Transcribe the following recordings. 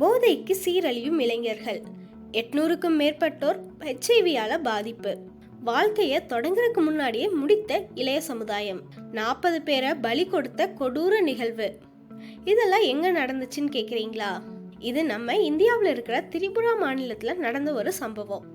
போதைக்கு சீரழியும் இளைஞர்கள். எட்நூறுக்கும் மேற்பட்டோர் ஹெச்ஐவியால பாதிப்பு. வாழ்க்கையை தொடங்குறதுக்கு முன்னாடியே முடித்த இளைய சமுதாயம். நாற்பது பேரை பலி கொடுத்த கொடூர நிகழ்வு. இதெல்லாம் எங்க நடந்துச்சுன்னு கேக்குறீங்களா? இது நம்ம இந்தியாவில் இருக்கிற திரிபுரா மாநிலத்தில் நடந்த ஒரு சம்பவம்.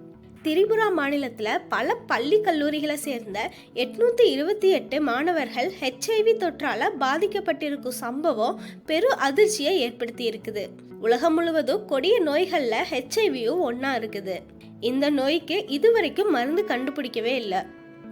திரிபுரா மாநிலத்தில் பல பள்ளி கல்லூரிகளை சேர்ந்த எட்நூற்றி இருபத்தி எட்டு மாணவர்கள் ஹெச்ஐவி தொற்றால் பாதிக்கப்பட்டிருக்கும் சம்பவம் பெரும் அதிர்ச்சியை ஏற்படுத்தி இருக்குது உலகம் முழுவதும் கொடிய நோய்களில் ஹெச்ஐவியும் ஒன்றா இருக்குது. இந்த நோய்க்கு இதுவரைக்கும் மருந்து கண்டுபிடிக்கவே இல்லை.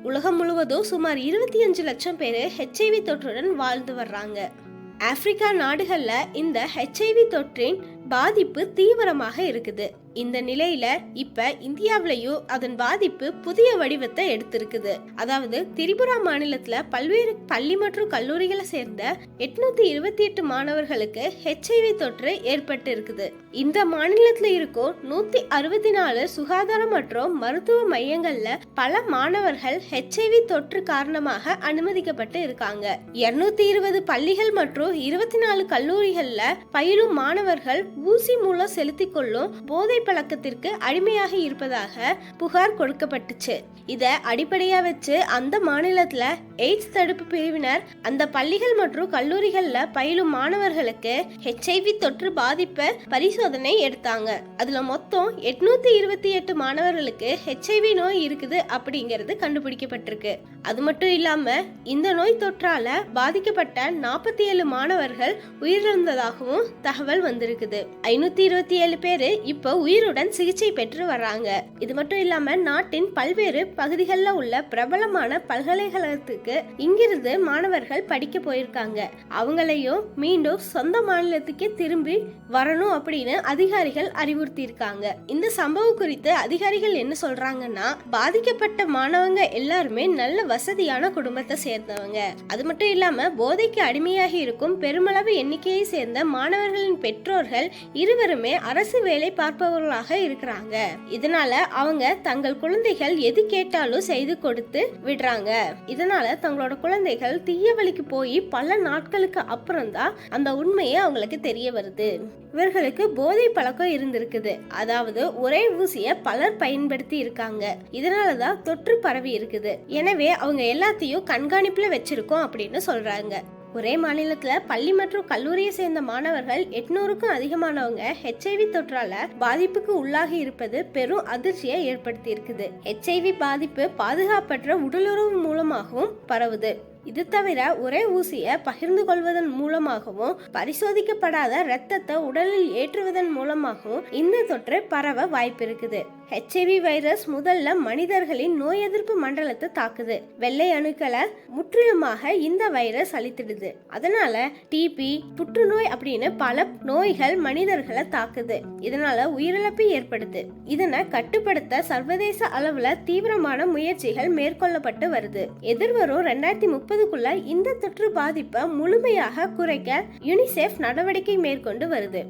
உலகம் முழுவதும் சுமார் இருபத்தி அஞ்சு லட்சம் பேர் ஹெச்ஐவி தொற்றுடன் வாழ்ந்து வர்றாங்க. ஆப்பிரிக்கா நாடுகளில் இந்த ஹெச்ஐவி தொற்றின் பாதிப்பு தீவிரமாக இருக்குது. இந்த நிலையில இப்ப இந்தியாவிலையும் அதன் பாதிப்பு புதிய வடிவத்தை எடுத்திருக்குது. அதாவது திரிபுரா மாநிலத்துல பல்வேறு பள்ளி மற்றும் கல்லூரிகளை சேர்ந்த எட்நூத்தி இருபத்தி எட்டு மாணவர்களுக்கு ஹெச்ஐவி தொற்று ஏற்பட்டு இருக்குது இந்த மாநிலத்துல இருக்கும் நூத்தி அறுபத்தி நாலு சுகாதாரம் மற்றும் மருத்துவ மையங்கள்ல பல மாணவர்கள் ஹெச்ஐவி தொற்று காரணமாக அனுமதிக்கப்பட்டு இருக்காங்க. இருநூத்தி இருபது பள்ளிகள் மற்றும் இருபத்தி நாலு கல்லூரிகள்ல பயிலும் மாணவர்கள் ஊசி மூலம் செலுத்திக் கொள்ளும் போதை பழக்கத்திற்கு அடிமையாக இருப்பதாக புகார் கொடுக்கப்பட்டுச்சு. இதை அடிப்படையா வச்சு அந்த மாநிலத்துல எய்ட்ஸ் தடுப்பு பிரிவினர் அந்த பள்ளிகள் மற்றும் கல்லூரிகள்ல பயிலும் மாணவர்களுக்கு ஹெச்ஐவி தொற்று பாதிப்பை பரிசோதனை எடுத்தாங்க. அதுல மொத்தம் எட்நூத்தி இருபத்தி எட்டு மாணவர்களுக்கு ஹெச்ஐவி நோய் இருக்குது அப்படிங்கிறது கண்டுபிடிக்கப்பட்டிருக்கு. அது மட்டும் இல்லாம இந்த நோய் தொற்றால பாதிக்கப்பட்ட நாற்பத்தி ஏழு மாணவர்கள் உயிரிழந்ததாகவும் தகவல் வந்திருக்குது. ஐநூத்தி இருபத்தி ஏழு பேரு இப்போ உயிருடன் சிகிச்சை பெற்று வர்றாங்க இது மட்டும் இல்லாம நாட்டின் பல்வேறு பகுதிகளில் உள்ள பிரபலமான பல்கலைக்கழகத்துக்கு இங்கிருந்து மாணவர்கள் படிக்க போயிருக்காங்க. அவங்களையும் மீண்டும் சொந்த மாநிலத்துக்கே திரும்பி வரணும் அப்படின்னு அதிகாரிகள் அறிவுறுத்தி இருக்காங்க இந்த சம்பவம் குறித்து அதிகாரிகள் என்ன சொல்றாங்கன்னா பாதிக்கப்பட்ட மாணவங்க எல்லாருமே நல்ல வசதியான குடும்பத்தை சேர்ந்தவங்க. அது மட்டும் இல்லாம போதைக்கு அடிமையாகி இருக்கும் பெருமளவு எண்ணிக்கையை சேர்ந்த மாணவர்களின் பெற்றோர்கள் இருவருமே அரசு வேலை பார்ப்பவர்களாக இருக்கிறாங்க. இதனால அவங்க தங்கள் குழந்தைகள் எது கேட்டாலும் செய்து கொடுத்து விடுறாங்க. இதனால தங்களோட குழந்தைகள் தீய வழிக்கு போய் பல நாட்களுக்கு அப்புறம் தான் அந்த உண்மையே அவங்களுக்கு தெரிய வருது. இவர்களுக்கு போதை பழக்கம் இருந்திருக்குது. அதாவது ஒரே ஊசிய பலர் பயன்படுத்தி இருக்காங்க. இதனாலதான் தொற்று பரவி இருக்குது. எனவே அவங்க எல்லாத்தையும் கண்காணிப்புல வச்சிருக்கோம் அப்படின்னு சொல்றாங்க. ஒரே மாநிலத்துல பள்ளி மற்றும் கல்லூரியை சேர்ந்த மாணவர்கள் எட்நூறுக்கும் அதிகமானவங்க ஹெச்ஐவி தொற்றால பாதிப்புக்கு உள்ளாகி இருப்பது பெரும் அதிர்ச்சியை ஏற்படுத்தி இருக்குது. ஹெச்ஐவி பாதிப்பு பாதுகாப்பற்ற உடலுறவு மூலமாகவும் பரவுது. இது தவிர ஒரே ஊசியை பகிர்ந்து கொள்வதன் மூலமாகவும் பரிசோதிக்கப்படாத இரத்தத்தை உடலில் ஏற்றுவதன் மூலமாகவும் இந்த தொற்று பரவ வாய்ப்பு இருக்குது ஹெச்ஐவி வைரஸ் முதல்ல மனிதர்களின் நோய் எதிர்ப்பு மண்டலத்தை தாக்குது. வெள்ளை அணுக்களை முற்றிலுமாக இந்த வைரஸ் அழித்திடுது. அதனால டிபி புற்றுநோய் அப்படின்னு பல நோய்கள் மனிதர்களை தாக்குது. இதனால உயிரிழப்பு ஏற்படுது இதனை கட்டுப்படுத்த சர்வதேச அளவுல தீவிரமான முயற்சிகள் மேற்கொள்ளப்பட்டு வருது. எதிர்வரும் ரெண்டாயிரத்தி முப்பது முப்பதுக்குள்ள இந்த தொற்று பாதிப்பை முழுமையாக குறைக்க யுனிசெஃப் நடவடிக்கை மேற்கொண்டு வருது.